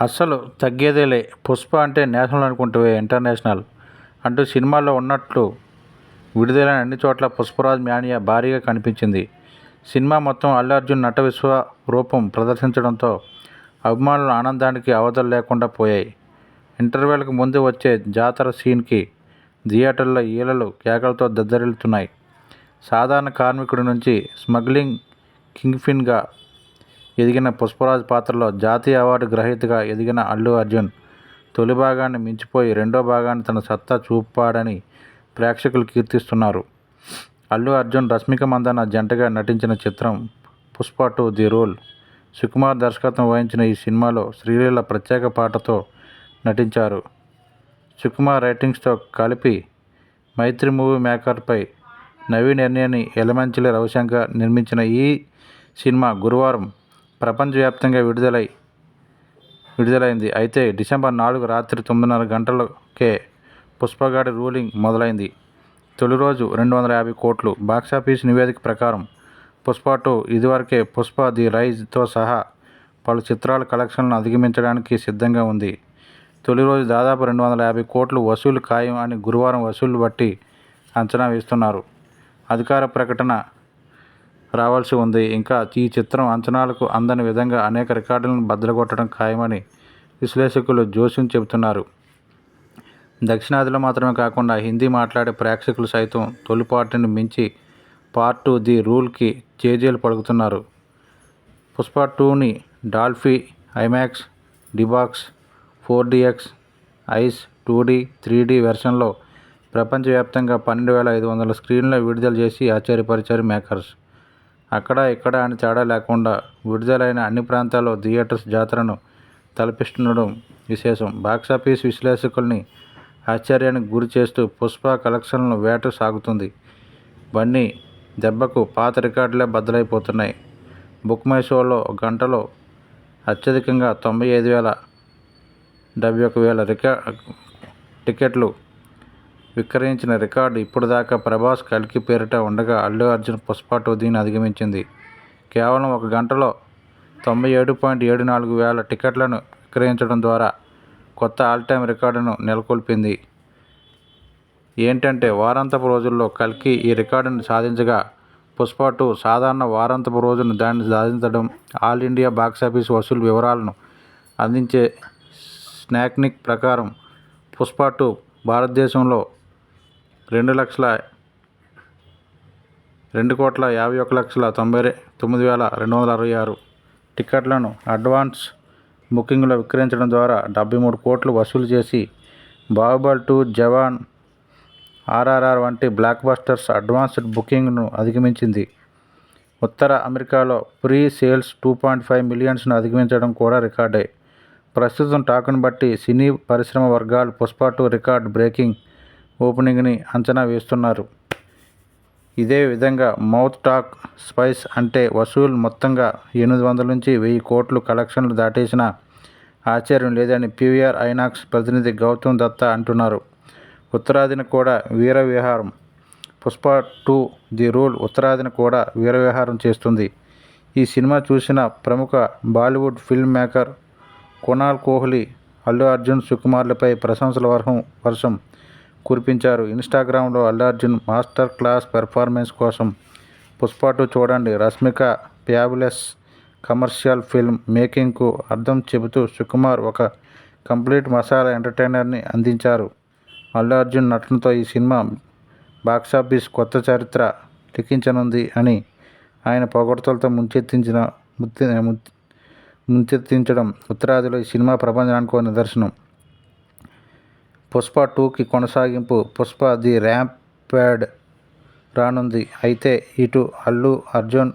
అస్సలు తగ్గేదేలే. పుష్ప అంటే నేషనల్ అనుకుంటే ఇంటర్నేషనల్. అంటూ సినిమాలో ఉన్నట్లు విడుదలైన అన్ని చోట్ల పుష్పరాజ్ మ్యానియా భారీగా కనిపించింది. సినిమా మొత్తం అల్లు అర్జున్ నట విశ్వ రూపం ప్రదర్శించడంతో అభిమానుల ఆనందానికి అవధలు లేకుండా పోయాయి. ఇంటర్వెల్కి ముందు వచ్చే జాతర సీన్కి థియేటర్లో ఈలలు కేకలతో దద్దరిల్లుతున్నాయి. సాధారణ కార్మికుడి నుంచి స్మగ్లింగ్ కింగ్ఫిన్గా ఎదిగిన పుష్పరాజ్ పాత్రలో జాతీయ అవార్డు గ్రహీతగా ఎదిగిన అల్లు అర్జున్ తొలి భాగాన్ని మించిపోయి రెండో భాగాన్ని తన సత్తా చూపాడని ప్రేక్షకులు కీర్తిస్తున్నారు. అల్లు అర్జున్ రష్మిక మందన జంటగా నటించిన చిత్రం Pushpa two the rule. Sukumar దర్శకత్వం వహించిన ఈ సినిమాలో శ్రీలీల ప్రత్యేక పాటతో నటించారు. సుకుమార్ రైటింగ్స్తో కలిపి మైత్రి మూవీ మేకర్పై నవీన్ ఎర్నియని ఎలమంచిలి రవిశంకర్ నిర్మించిన ఈ సినిమా గురువారం ప్రపంచవ్యాప్తంగా విడుదలై విడుదలైంది. అయితే డిసెంబర్ నాలుగు రాత్రి తొమ్మిదిన్నర గంటలకే పుష్పగాడి రూలింగ్ మొదలైంది. తొలి రోజు రెండు వందల యాభై కోట్లు. బాక్సాఫీస్ నివేదిక ప్రకారం పుష్ప టూ ఇదివరకే పుష్ప ది రైజ్తో సహా పలు చిత్రాల కలెక్షన్లను అధిగమించడానికి సిద్ధంగా ఉంది. తొలి రోజు దాదాపు రెండు వందల యాభై కోట్లు వసూలు ఖాయం అని గురువారం వసూళ్ళు బట్టి అంచనా వేస్తున్నారు. అధికార ప్రకటన రావాల్సి ఉంది. ఇంకా ఈ చిత్రం అంచనాలకు అందని విధంగా అనేక రికార్డులను బద్దలగొట్టడం ఖాయమని విశ్లేషకులు జోస్యం చెబుతున్నారు. దక్షిణాదిలో మాత్రమే కాకుండా హిందీ మాట్లాడే ప్రేక్షకులు సైతం తొలి పార్టీని మించి పార్ట్ టూ ది రూల్కి చేజీలు పడుకుతున్నారు పుష్ప టూని Dolby IMAX D Box four DX ICE two D three D వెర్షన్లో ప్రపంచవ్యాప్తంగా పన్నెండు వేల ఐదు వందల స్క్రీన్లో విడుదల చేసి ఆశ్చర్యపరిచారు మేకర్స్. అక్కడ ఇక్కడ అని తేడా లేకుండా విడుదలైన అన్ని ప్రాంతాల్లో థియేటర్స్ జాతరను తలపిస్తుండడం విశేషం. బాక్సాఫీస్ విశ్లేషకుల్ని ఆశ్చర్యానికి గురి చేస్తూ పుష్ప కలెక్షన్ల వేట సాగుతుంది. బన్నీ దెబ్బకు పాత రికార్డులే బద్దలైపోతున్నాయి. బుక్ మై షోలో గంటలో అత్యధికంగా తొంభై ఐదు వేల డెబ్బై ఒక వేల రికా టికెట్లు విక్రయించిన రికార్డు ఇప్పటిదాకా ప్రభాస్ కల్కి పేరిట ఉండగా అల్లు అర్జున్ పుష్ప టూ దీన్ని అధిగమించింది. కేవలం ఒక గంటలో తొంభై ఏడు పాయింట్ ఏడు నాలుగు వేల టికెట్లను విక్రయించడం ద్వారా కొత్త ఆల్ టైమ్ రికార్డును నెలకొల్పింది. ఏంటంటే వారాంతపు రోజుల్లో కల్కి ఈ రికార్డును సాధించగా పుష్ప టూ సాధారణ వారాంతపు రోజును దాన్ని సాధించడం ఆల్ ఇండియా బాక్సాఫీస్ వసూలు వివరాలను అందించే స్నాక్నిక్ ప్రకారం పుష్ప టూ భారతదేశంలో రెండు లక్షల రెండు కోట్ల యాభై ఒక లక్షల తొంభై తొమ్మిది వేల రెండు వందల అరవై ఆరు టికెట్లను అడ్వాన్స్ బుకింగ్లో విక్రయించడం ద్వారా డెబ్బై మూడు కోట్లు వసూలు చేసి బాహుబల్ టూ జవాన్ ఆర్ఆర్ఆర్ వంటి బ్లాక్ బస్టర్స్ అడ్వాన్స్డ్ బుకింగ్ను అధిగమించింది. ఉత్తర అమెరికాలో pre sales two point five మిలియన్స్ను అధిగమించడం కూడా రికార్డే. ప్రస్తుతం టాక్ను బట్టి సినీ పరిశ్రమ వర్గాలు పుష్ప టూ రికార్డ్ బ్రేకింగ్ ఓపెనింగ్ని అంచనా వేస్తున్నారు. ఇదే విధంగా మౌత్ టాక్ స్పైస్ అంటే వసూలు మొత్తంగా ఎనిమిది వందల నుంచి వెయ్యి కోట్లు కలెక్షన్లు దాటేసిన ఆశ్చర్యం లేదని పీవీఆర్ ఐనాక్స్ ప్రతినిధి గౌతమ్ దత్తా అంటున్నారు. ఉత్తరాదిన కూడా వీరవిహారం పుష్ప టూ ది రూల్ ఉత్తరాదిన కూడా వీరవిహారం చేస్తుంది. ఈ సినిమా చూసిన ప్రముఖ Bollywood film maker Kunal Kohli Allu Arjun సుకుమార్లపై ప్రశంసల వర్షం వర్షం కురిపించారు. ఇన్స్టాగ్రామ్లో Allu Arjun master class performance కోసం పుష్పాటు చూడండి. రష్మిక ప్యాబులెస్ కమర్షియల్ ఫిల్మ్ మేకింగ్కు అర్థం చెబుతూ సుకుమార్ ఒక కంప్లీట్ మసాలా ఎంటర్టైనర్ని అందించారు. అల్లు అర్జున్ నటనతో ఈ సినిమా బాక్సాఫీస్ కొత్త చరిత్ర లిఖించనుంది అని ఆయన పొగడ్తలతో ముంచెత్తించిన ముంచెత్తించడం ఉత్తరాదిలో ఈ సినిమా ప్రపంచానికి నిదర్శనం. పుష్ప టూకి కొనసాగింపు. పుష్ప ది ర్యాంప్ ప్యాడ్ రానుంది. అయితే ఇటు అల్లు అర్జున్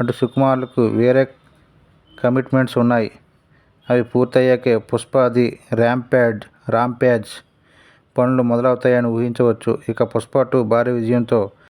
అటు సుకుమార్లకు వేరే కమిట్మెంట్స్ ఉన్నాయి. అవి పూర్తయ్యాకే పుష్ప ది ర్యాంప్ ప్యాడ్ రాంప్యాజ్ పనులు మొదలవుతాయని ఊహించవచ్చు. ఇక పుష్ప టూ భారీ విజయంతో